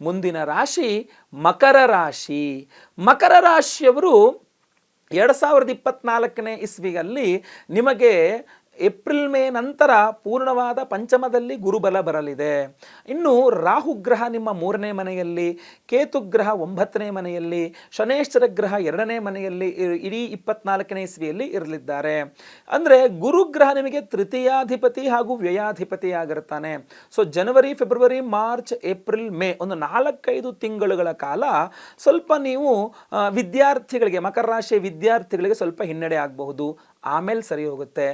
ಮುಂದಿನ ರಾಶಿ ಮಕರ ರಾಶಿ. ಮಕರ ರಾಶಿಯವರು ಎರಡು ಸಾವಿರದ ಇಪ್ಪತ್ನಾಲ್ಕನೇ ಇಸ್ವಿಯಲ್ಲಿ ನಿಮಗೆ ಏಪ್ರಿಲ್ ಮೇ ನಂತರ ಪೂರ್ಣವಾದ ಪಂಚಮದಲ್ಲಿ ಗುರುಬಲ ಬರಲಿದೆ. ಇನ್ನು ರಾಹು ಗ್ರಹ ನಿಮ್ಮ ಮೂರನೇ ಮನೆಯಲ್ಲಿ, ಕೇತು ಗ್ರಹ ಒಂಬತ್ತನೇ ಮನೆಯಲ್ಲಿ, ಶನೇಶ್ವರ ಗ್ರಹ ಎರಡನೇ ಮನೆಯಲ್ಲಿ ಇಡೀ ಇಪ್ಪತ್ನಾಲ್ಕನೇ ಇಸ್ವಿಯಲ್ಲಿ ಇರಲಿದ್ದಾರೆ. ಅಂದರೆ ಗುರುಗ್ರಹ ನಿಮಗೆ ತೃತೀಯಾಧಿಪತಿ ಹಾಗೂ ವ್ಯಯಾಧಿಪತಿ ಆಗಿರ್ತಾನೆ ಸೊ ಜನವರಿ, ಫೆಬ್ರವರಿ, ಮಾರ್ಚ್, ಏಪ್ರಿಲ್, ಮೇ ಒಂದು ನಾಲ್ಕೈದು ತಿಂಗಳುಗಳ ಕಾಲ ಸ್ವಲ್ಪ ನೀವು ವಿದ್ಯಾರ್ಥಿಗಳಿಗೆ, ಮಕರ ರಾಶಿಯ ವಿದ್ಯಾರ್ಥಿಗಳಿಗೆ ಸ್ವಲ್ಪ ಹಿನ್ನಡೆ ಆಗಬಹುದು. ಆಮೇಲೆ ಸರಿ ಹೋಗುತ್ತೆ.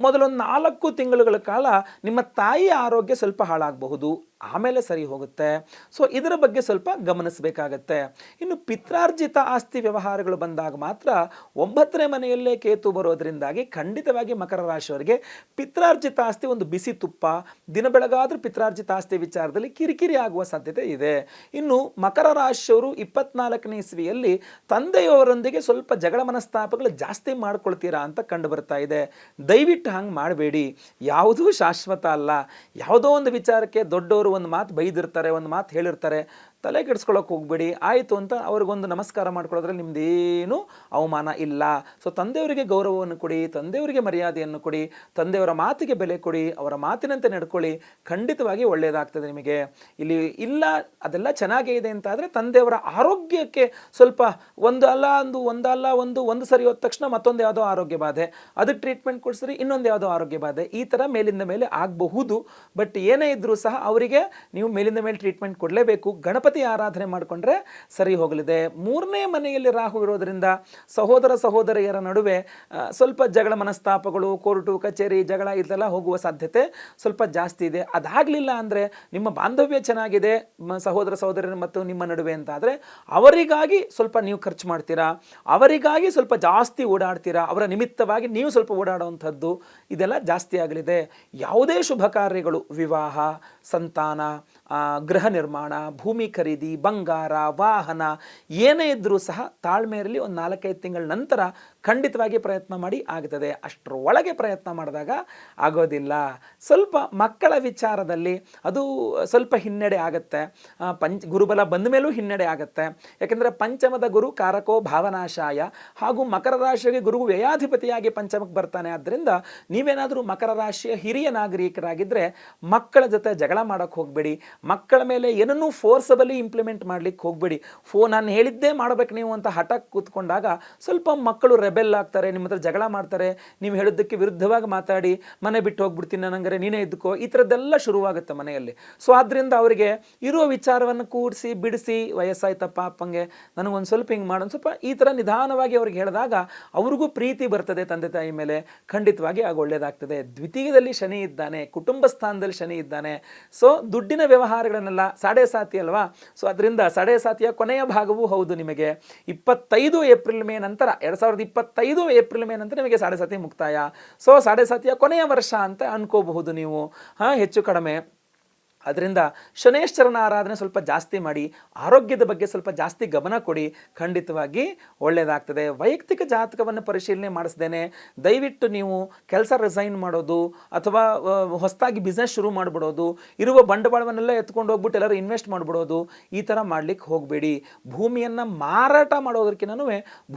ಮೊದಲೊಂದು ನಾಲ್ಕು ತಿಂಗಳುಗಳ ಕಾಲ ನಿಮ್ಮ ತಾಯಿಯ ಆರೋಗ್ಯ ಸ್ವಲ್ಪ ಹಾಳಾಗಬಹುದು. ಆಮೇಲೆ ಸರಿ ಹೋಗುತ್ತೆ. ಸೊ ಇದರ ಬಗ್ಗೆ ಸ್ವಲ್ಪ ಗಮನಿಸಬೇಕಾಗತ್ತೆ. ಇನ್ನು ಪಿತ್ರಾರ್ಜಿತ ಆಸ್ತಿ ವ್ಯವಹಾರಗಳು ಬಂದಾಗ ಮಾತ್ರ ಒಂಬತ್ತನೇ ಮನೆಯಲ್ಲೇ ಕೇತು ಬರೋದರಿಂದಾಗಿ ಖಂಡಿತವಾಗಿ ಮಕರ ರಾಶಿಯವರಿಗೆ ಪಿತ್ರಾರ್ಜಿತ ಆಸ್ತಿ ಒಂದು ಬಿಸಿ ತುಪ್ಪ, ದಿನ ಬೆಳಗಾದರೂ ಪಿತ್ರಾರ್ಜಿತ ಆಸ್ತಿ ವಿಚಾರದಲ್ಲಿ ಕಿರಿಕಿರಿ ಆಗುವ ಸಾಧ್ಯತೆ ಇದೆ. ಇನ್ನು ಮಕರ ರಾಶಿಯವರು ಇಪ್ಪತ್ನಾಲ್ಕನೇ ಇಸ್ವಿಯಲ್ಲಿ ತಂದೆಯವರೊಂದಿಗೆ ಸ್ವಲ್ಪ ಜಗಳ ಮನಸ್ತಾಪಗಳು ಜಾಸ್ತಿ ಮಾಡ್ಕೊಳ್ತೀರಾ ಅಂತ ಕಂಡು ಬರ್ತಾ ಇದೆ. ದಯವಿಟ್ಟು ಹಂಗೆ ಮಾಡಬೇಡಿ. ಯಾವುದೂ ಶಾಶ್ವತ ಅಲ್ಲ. ಯಾವುದೋ ಒಂದು ವಿಚಾರಕ್ಕೆ ದೊಡ್ಡವರು ಒಂದು ಮಾತು ಬೈದಿರ್ತಾರೆ ಒಂದು ಮಾತು ಹೇಳಿರ್ತಾರೆ. ತಲೆ ಕೆಡಿಸ್ಕೊಳ್ಳೋಕೆ ಹೋಗ್ಬೇಡಿ, ಆಯಿತು ಅಂತ ಅವ್ರಿಗೊಂದು ನಮಸ್ಕಾರ ಮಾಡ್ಕೊಳ್ಳೋದ್ರಲ್ಲಿ ನಿಮ್ಮದೇನು ಅವಮಾನ ಇಲ್ಲ. ಸೊ ತಂದೆಯವರಿಗೆ ಗೌರವವನ್ನು ಕೊಡಿ, ತಂದೆಯವರಿಗೆ ಮರ್ಯಾದೆಯನ್ನು ಕೊಡಿ, ತಂದೆಯವರ ಮಾತಿಗೆ ಬೆಲೆ ಕೊಡಿ, ಅವರ ಮಾತಿನಂತೆ ನಡ್ಕೊಳ್ಳಿ. ಖಂಡಿತವಾಗಿ ಒಳ್ಳೆಯದಾಗ್ತದೆ ನಿಮಗೆ. ಇಲ್ಲಿ ಇಲ್ಲ, ಅದೆಲ್ಲ ಚೆನ್ನಾಗೇ ಇದೆ ಅಂತ ಆದರೆ ತಂದೆಯವರ ಆರೋಗ್ಯಕ್ಕೆ ಸ್ವಲ್ಪ ಒಂದು ಅಲ್ಲ, ಒಂದು ಒಂದಲ್ಲ ಒಂದು ಒಂದು ಸರಿ ಹೋದ ತಕ್ಷಣ ಮತ್ತೊಂದು ಯಾವುದೋ ಆರೋಗ್ಯ ಬಾಧೆ. ಅದಕ್ಕೆ ಟ್ರೀಟ್ಮೆಂಟ್ ಕೊಡಿಸ್ರಿ ಇನ್ನೊಂದು ಯಾವುದೋ ಆರೋಗ್ಯ ಬಾಧೆ. ಈ ಥರ ಮೇಲಿಂದ ಮೇಲೆ ಆಗಬಹುದು. ಬಟ್ ಏನೇ ಇದ್ದರೂ ಸಹ ಅವರಿಗೆ ನೀವು ಮೇಲಿಂದ ಮೇಲೆ ಟ್ರೀಟ್ಮೆಂಟ್ ಕೊಡಲೇಬೇಕು. ಗಣಪತಿ ಆರಾಧನೆ ಮಾಡಿಕೊಂಡ್ರೆ ಸರಿ ಹೋಗಲಿದೆ. ಮೂರನೇ ಮನೆಯಲ್ಲಿ ರಾಹು ಇರೋದ್ರಿಂದ ಸಹೋದರ ಸಹೋದರಿಯರ ನಡುವೆ ಸ್ವಲ್ಪ ಜಗಳ ಮನಸ್ತಾಪಗಳು, ಕೋರ್ಟು, ಕಚೇರಿ, ಜಗಳ ಇದೆಲ್ಲ ಹೋಗುವ ಸಾಧ್ಯತೆ ಸ್ವಲ್ಪ ಜಾಸ್ತಿ ಇದೆ. ಅದಾಗಲಿಲ್ಲ ಅಂದರೆ ನಿಮ್ಮ ಬಾಂಧವ್ಯ ಚೆನ್ನಾಗಿದೆ ಸಹೋದರ ಸಹೋದರಿಯರ ಮತ್ತು ನಿಮ್ಮ ನಡುವೆ ಅಂತ ಅವರಿಗಾಗಿ ಸ್ವಲ್ಪ ನೀವು ಖರ್ಚು ಮಾಡ್ತೀರಾ? ಅವರಿಗಾಗಿ ಸ್ವಲ್ಪ ಜಾಸ್ತಿ ಓಡಾಡ್ತೀರಾ? ಅವರ ನಿಮಿತ್ತವಾಗಿ ನೀವು ಸ್ವಲ್ಪ ಓಡಾಡುವಂಥದ್ದು ಇದೆಲ್ಲ ಜಾಸ್ತಿ ಆಗಲಿದೆ. ಯಾವುದೇ ಶುಭ ಕಾರ್ಯಗಳು, ವಿವಾಹ, ಸಂತಾನ ಗೃಹ ನಿರ್ಮಾಣ, ಭೂಮಿ ಖರೀದಿ, ಬಂಗಾರ, ವಾಹನ, ಏನೇ ಇದ್ದರೂ ಸಹ ತಾಳ್ಮೆಯಲ್ಲಿ ಒಂದು ನಾಲ್ಕೈದು ತಿಂಗಳ ನಂತರ ಖಂಡಿತವಾಗಿ ಪ್ರಯತ್ನ ಮಾಡಿ ಆಗ್ತದೆ. ಅಷ್ಟರ ಒಳಗೆ ಪ್ರಯತ್ನ ಮಾಡಿದಾಗ ಆಗೋದಿಲ್ಲ. ಸ್ವಲ್ಪ ಮಕ್ಕಳ ವಿಚಾರದಲ್ಲಿ ಅದು ಸ್ವಲ್ಪ ಹಿನ್ನಡೆ ಆಗುತ್ತೆ. ಪಂಚ, ಗುರುಬಲ ಬಂದ ಮೇಲೂ ಹಿನ್ನಡೆ ಆಗುತ್ತೆ. ಯಾಕೆಂದರೆ ಪಂಚಮದ ಗುರು ಕಾರಕೋ ಭಾವನಾಶಾಯ. ಹಾಗೂ ಮಕರ ರಾಶಿಗೆ ಗುರು ವ್ಯಯಾಧಿಪತಿಯಾಗಿ ಪಂಚಮಕ್ಕೆ ಬರ್ತಾನೆ. ಆದ್ದರಿಂದ ನೀವೇನಾದರೂ ಮಕರ ರಾಶಿಯ ಹಿರಿಯ ನಾಗರಿಕರಾಗಿದ್ದರೆ ಮಕ್ಕಳ ಜೊತೆ ಜಗಳ ಮಾಡೋಕ್ಕೆ ಹೋಗಬೇಡಿ. ಮಕ್ಕಳ ಮೇಲೆ ಏನನ್ನೂ ಫೋರ್ಸಬಲಿ ಇಂಪ್ಲಿಮೆಂಟ್ ಮಾಡ್ಲಿಕ್ಕೆ ಹೋಗಬೇಡಿ. ಫೋ, ನಾನು ಹೇಳಿದ್ದೇ ಮಾಡಬೇಕು ನೀವು ಅಂತ ಹಠ ಕೂತ್ಕೊಂಡಾಗ ಸ್ವಲ್ಪ ಮಕ್ಕಳು ರೆಬೆಲ್ ಆಗ್ತಾರೆ, ನಿಮ್ಮ ಹತ್ರ ಜಗಳ ಮಾಡ್ತಾರೆ, ನೀವು ಹೇಳಿದ್ದಕ್ಕೆ ವಿರುದ್ಧವಾಗಿ ಮಾತಾಡಿ, ಮನೆ ಬಿಟ್ಟು ಹೋಗ್ಬಿಡ್ತೀನಿ ನನಗೆ ನೀನೇ ಇದ್ಕೋ ಈ ಥರದ್ದೆಲ್ಲ ಶುರುವಾಗುತ್ತೆ ಮನೆಯಲ್ಲಿ. ಸೊ ಆದ್ದರಿಂದ ಅವರಿಗೆ ಇರುವ ವಿಚಾರವನ್ನು ಕೂಡಿಸಿ, ಬಿಡಿಸಿ, ವಯಸ್ಸಾಯ್ತಪ್ಪ, ಅಪ್ಪಂಗೆ, ನನಗೊಂದು ಸ್ವಲ್ಪ ಹಿಂಗೆ ಮಾಡೋದು ಸ್ವಲ್ಪ ಈ ಥರ ನಿಧಾನವಾಗಿ ಅವ್ರಿಗೆ ಹೇಳಿದಾಗ ಅವ್ರಿಗೂ ಪ್ರೀತಿ ಬರ್ತದೆ ತಂದೆ ತಾಯಿ ಮೇಲೆ. ಖಂಡಿತವಾಗಿ ಆಗ ಒಳ್ಳೆಯದಾಗ್ತದೆ ದ್ವಿತೀಯದಲ್ಲಿ ಶನಿ ಇದ್ದಾನೆ ಕುಟುಂಬ ಸ್ಥಾನದಲ್ಲಿ ಶನಿ ಇದ್ದಾನೆ. ಸೊ ದುಡ್ಡಿನ ವ್ಯವಹಾರಗಳನ್ನೆಲ್ಲ ಸಾಡೆ ಸಾತಿ ಅಲ್ವಾ? ಸೊ ಅದರಿಂದ ಸಡೆ ಸಾತಿಯ ಕೊನೆಯ ಭಾಗವೂ ಹೌದು ನಿಮಗೆ. ಇಪ್ಪತ್ತೈದು ಏಪ್ರಿಲ್ ಮೇ ನಂತರ, ಎರಡು ಸಾವಿರದ ಇಪ್ಪತ್ತೈದು ಏಪ್ರಿಲ್ ಮೇ ನಂತರ ನಿಮಗೆ ಸಾಡೆ ಸಾತಿ ಮುಕ್ತಾಯ. ಸೊ ಸಾಡೆ ಸಾತಿಯ ಕೊನೆಯ ವರ್ಷ ಅಂತ ಅನ್ಕೋಬಹುದು ನೀವು. ಹಾಂ, ಹೆಚ್ಚು ಕಡಿಮೆ. ಅದರಿಂದ ಶನೇಶ್ವರನ ಆರಾಧನೆ ಸ್ವಲ್ಪ ಜಾಸ್ತಿ ಮಾಡಿ, ಆರೋಗ್ಯದ ಬಗ್ಗೆ ಸ್ವಲ್ಪ ಜಾಸ್ತಿ ಗಮನ ಕೊಡಿ. ಖಂಡಿತವಾಗಿ ಒಳ್ಳೆಯದಾಗ್ತದೆ ವೈಯಕ್ತಿಕ ಜಾತಕವನ್ನು ಪರಿಶೀಲನೆ ಮಾಡಿಸ್ದೇನೆ. ದಯವಿಟ್ಟು ನೀವು ಕೆಲಸ ರಿಸೈನ್ ಮಾಡೋದು, ಅಥವಾ ಹೊಸದಾಗಿ ಬಿಸ್ನೆಸ್ ಶುರು ಮಾಡಿಬಿಡೋದು, ಇರುವ ಬಂಡವಾಳವನ್ನೆಲ್ಲ ಎತ್ಕೊಂಡು ಹೋಗ್ಬಿಟ್ಟು ಎಲ್ಲರೂ ಇನ್ವೆಸ್ಟ್ ಮಾಡಿಬಿಡೋದು, ಈ ಥರ ಮಾಡ್ಲಿಕ್ಕೆ ಹೋಗಬೇಡಿ. ಭೂಮಿಯನ್ನು ಮಾರಾಟ ಮಾಡೋದಕ್ಕಿಂತನೂ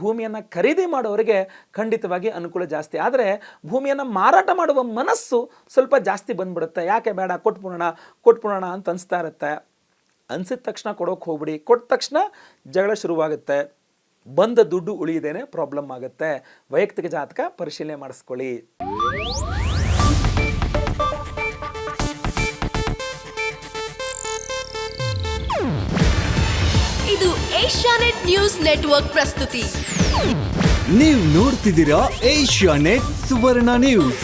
ಭೂಮಿಯನ್ನು ಖರೀದಿ ಮಾಡೋರಿಗೆ ಖಂಡಿತವಾಗಿ ಅನುಕೂಲ ಜಾಸ್ತಿ. ಆದರೆ ಭೂಮಿಯನ್ನು ಮಾರಾಟ ಮಾಡುವ ಮನಸ್ಸು ಸ್ವಲ್ಪ ಜಾಸ್ತಿ ಬಂದ್ಬಿಡುತ್ತೆ. ಯಾಕೆ ಬೇಡ ಕೊಟ್ಬಿಡೋಣ. ಕೊಟ್ಬಿಡೋಣ ಅಂತ ಅನಿಸ್ತಾ ಇರುತ್ತೆ. ಅನ್ಸಿದ ತಕ್ಷಣ ಕೊಡೋಕೆ ಹೋಗ್ಬಿಡಿ. ಕೊಟ್ಟ ತಕ್ಷಣ ಜಗಳ ಶುರುವಾಗುತ್ತೆ. ಬಂದ ದುಡ್ಡು ಉಳಿಯದೇನೆ ಪ್ರಾಬ್ಲಮ್ ಆಗುತ್ತೆ. ವೈಯಕ್ತಿಕ ಜಾತಕ ಪರಿಶೀಲನೆ ಮಾಡಿಸ್ಕೊಳ್ಳಿ. ಇದು ಏಷ್ಯಾನೆಟ್ ನ್ಯೂಸ್ ನೆಟ್ವರ್ಕ್ ಪ್ರಸ್ತುತಿ. ನೀವು ನೋಡ್ತಿದ್ದೀರಾ ಏಷ್ಯಾ ನೆಟ್ ಸುವರ್ಣ ನ್ಯೂಸ್.